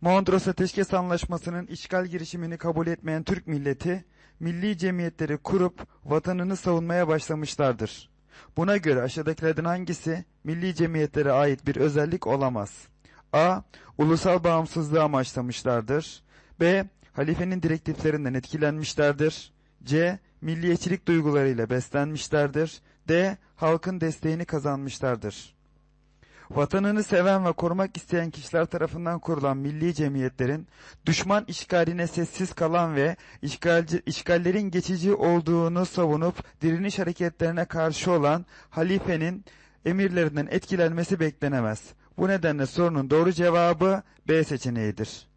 Mondros Ateşkes Anlaşması'nın işgal girişimini kabul etmeyen Türk milleti, milli cemiyetleri kurup vatanını savunmaya başlamışlardır. Buna göre aşağıdakilerden hangisi milli cemiyetlere ait bir özellik olamaz? A. Ulusal bağımsızlığı amaçlamışlardır. B. Halifenin direktiflerinden etkilenmişlerdir. C. Milliyetçilik duygularıyla beslenmişlerdir. D. Halkın desteğini kazanmışlardır. Vatanını seven ve korumak isteyen kişiler tarafından kurulan milli cemiyetlerin düşman işgaline sessiz kalan ve işgalci, işgallerin geçici olduğunu savunup direniş hareketlerine karşı olan halifenin emirlerinden etkilenmesi beklenemez. Bu nedenle sorunun doğru cevabı B seçeneğidir.